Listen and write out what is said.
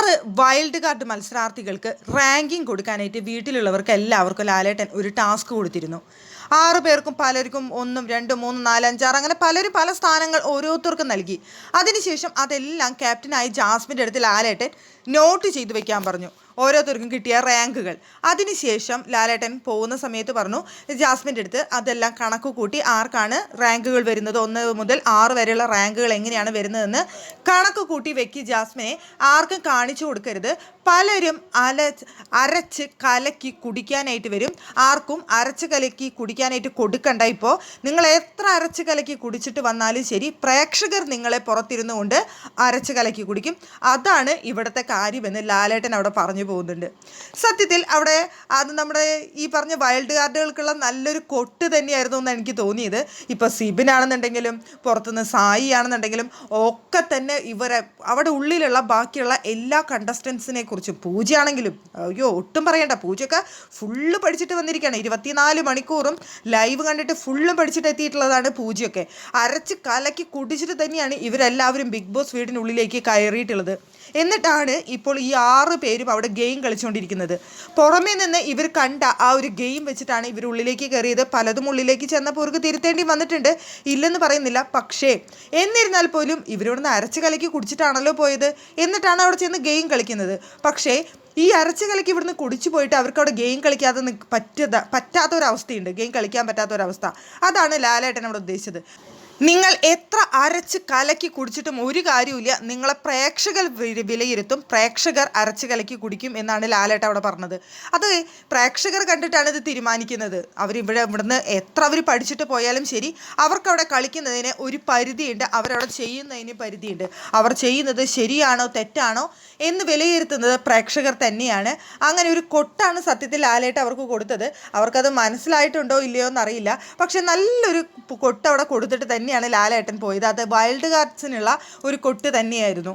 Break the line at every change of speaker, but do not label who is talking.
ആറ് wild card മത്സരാർത്ഥികൾക്ക് ranking കൊടുക്കാനായിട്ട് വീട്ടിലുള്ളവർക്ക് എല്ലാവർക്കും ലാലേട്ടൻ ഒരു ടാസ്ക് കൊടുത്തിരുന്നു. ആറ് പേർക്കും പലർക്കും ഒന്നും രണ്ടും മൂന്നും നാല് അഞ്ചാറ് അങ്ങനെ പലരും പല സ്ഥാനങ്ങൾ ഓരോരുത്തർക്കും നൽകി. അതിനുശേഷം അതെല്ലാം ക്യാപ്റ്റനായ ജാസ്മിന്റെ അടുത്ത് ലാലേട്ടൻ നോട്ട് ചെയ്തു വെക്കാൻ പറഞ്ഞു. ഓരോരുത്തർക്കും കിട്ടിയ റാങ്കുകൾ. അതിനുശേഷം ലാലേട്ടൻ പോകുന്ന സമയത്ത് പറഞ്ഞു ജാസ്മിന്റെ അടുത്ത് അതെല്ലാം കണക്ക് കൂട്ടി ആർക്കാണ് റാങ്കുകൾ വരുന്നത്? ഒന്ന് മുതൽ ആറ് വരെയുള്ള റാങ്കുകൾ എങ്ങനെയാണ് വരുന്നതെന്ന് കണക്ക് കൂട്ടി വെക്കി ജാസ്മിനെ ആർക്കും കാണിച്ചു കൊടുക്കരുത്. പലരും അല അരച്ച് കലക്കി കുടിക്കാനായിട്ട് വരും. ആർക്കും അരച്ച് കലക്കി കുടിക്കാനായിട്ട് കൊടുക്കണ്ട ഇപ്പോൾ നിങ്ങൾ എത്ര അരച്ച് കലക്കി കുടിച്ചിട്ട് വന്നാലും ശരി പ്രേക്ഷകർ നിങ്ങളെ പുറത്തിരുന്നു കൊണ്ട് അരച്ച് കലക്കി കുടിക്കും. അതാണ് ഇവിടുത്തെ കാര്യമെന്ന് ലാലേട്ടൻ അവിടെ പറഞ്ഞു പോകുന്നുണ്ട്. സത്യത്തിൽ അവിടെ അത് നമ്മുടെ ഈ പറഞ്ഞ വൈൽഡ് കാർഡുകൾക്കുള്ള നല്ലൊരു കൊട്ട് തന്നെയായിരുന്നു എന്ന് എനിക്ക് തോന്നിയത്. ഇപ്പോൾ സിബിനാണെന്നുണ്ടെങ്കിലും പുറത്തുനിന്ന് സായി ആണെന്നുണ്ടെങ്കിലും ഒക്കെ തന്നെ ഇവരെ അവിടെ ഉള്ളിലുള്ള ബാക്കിയുള്ള എല്ലാ കണ്ടസ്റ്റൻസിനെ കുറിച്ചും പൂജയാണെങ്കിലും അയ്യോ ഒട്ടും പറയണ്ട. പൂജയൊക്കെ ഫുള്ള് പഠിച്ചിട്ട് വന്നിരിക്കുകയാണ്. ഇരുപത്തിനാല് മണിക്കൂറും ലൈവ് കണ്ടിട്ട് ഫുള്ളും പഠിച്ചിട്ട് എത്തിയിട്ടുള്ളതാണ് പൂജയൊക്കെ. അരച്ച് കലക്കി കുടിച്ചിട്ട് തന്നെയാണ് ഇവരെല്ലാവരും ബിഗ് ബോസ് വീടിനുള്ളിലേക്ക് കയറിയിട്ടുള്ളത്. എന്നിട്ടാണ് ഇപ്പോൾ ഈ ആറ് പേരും അവിടെ ഗെയിം കളിച്ചുകൊണ്ടിരിക്കുന്നത് പുറമേ നിന്ന് ഇവർ കണ്ട ആ ഒരു ഗെയിം വെച്ചിട്ടാണ് ഇവർ ഉള്ളിലേക്ക് കയറിയത്. പലതും ഉള്ളിലേക്ക് ചെന്നപ്പോൾ അവർക്ക് തിരുത്തേണ്ടി വന്നിട്ടുണ്ട്. ഇല്ലെന്ന് പറയുന്നില്ല. പക്ഷേ എന്നിരുന്നാൽ പോലും ഇവരോടൊന്ന് അരച്ച് കലക്കി കുടിച്ചിട്ടാണല്ലോ പോയത്. എന്നിട്ടാണ് അവിടെ ചെന്ന് ഗെയിം കളിക്കുന്നത്. പക്ഷേ ഈ അരച്ച് കളിക്ക് ഇവിടുന്ന് കുടിച്ചു പോയിട്ട് അവർക്ക് അവിടെ ഗെയിം കളിക്കാതെ പറ്റാത്ത പറ്റാത്തൊരവസ്ഥയുണ്ട്. ഗെയിം കളിക്കാൻ പറ്റാത്തൊരവസ്ഥ. അതാണ് ലാലേട്ടൻ അവിടെ ഉദ്ദേശിച്ചത്. നിങ്ങൾ എത്ര അരച്ച് കലക്കി കുടിച്ചിട്ടും ഒരു കാര്യമില്ല നിങ്ങളെ പ്രേക്ഷകർ വിലയിരുത്തും. പ്രേക്ഷകർ അരച്ച് കലക്കി കുടിക്കും എന്നാണ് ലാലേട്ട അവിടെ പറഞ്ഞത്. അത് പ്രേക്ഷകർ കണ്ടിട്ടാണ് ഇത് തീരുമാനിക്കുന്നത്. അവർ ഇവിടെ ഇവിടുന്ന് എത്ര അവർ പഠിച്ചിട്ട് പോയാലും ശരി അവർക്കവിടെ കളിക്കുന്നതിന് ഒരു പരിധിയുണ്ട്. അവരവിടെ ചെയ്യുന്നതിന് പരിധിയുണ്ട്. അവർ ചെയ്യുന്നത് ശരിയാണോ തെറ്റാണോ എന്ന് വിലയിരുത്തുന്നത് പ്രേക്ഷകർ തന്നെയാണ്. അങ്ങനെ ഒരു കൊട്ടാണ് സത്യത്തിൽ ലാലേട്ട അവർക്ക് കൊടുത്തത്. അവർക്കത് മനസ്സിലായിട്ടുണ്ടോ ഇല്ലയോ എന്നറിയില്ല. പക്ഷെ നല്ലൊരു കൊട്ട് അവിടെ കൊടുത്തിട്ട് തന്നെയാണ് ലാലേട്ടൻ പോയത്. അത് വൈൽഡ് കാർഡ്സിനുള്ള ഒരു കൊട്ട് തന്നെയായിരുന്നു.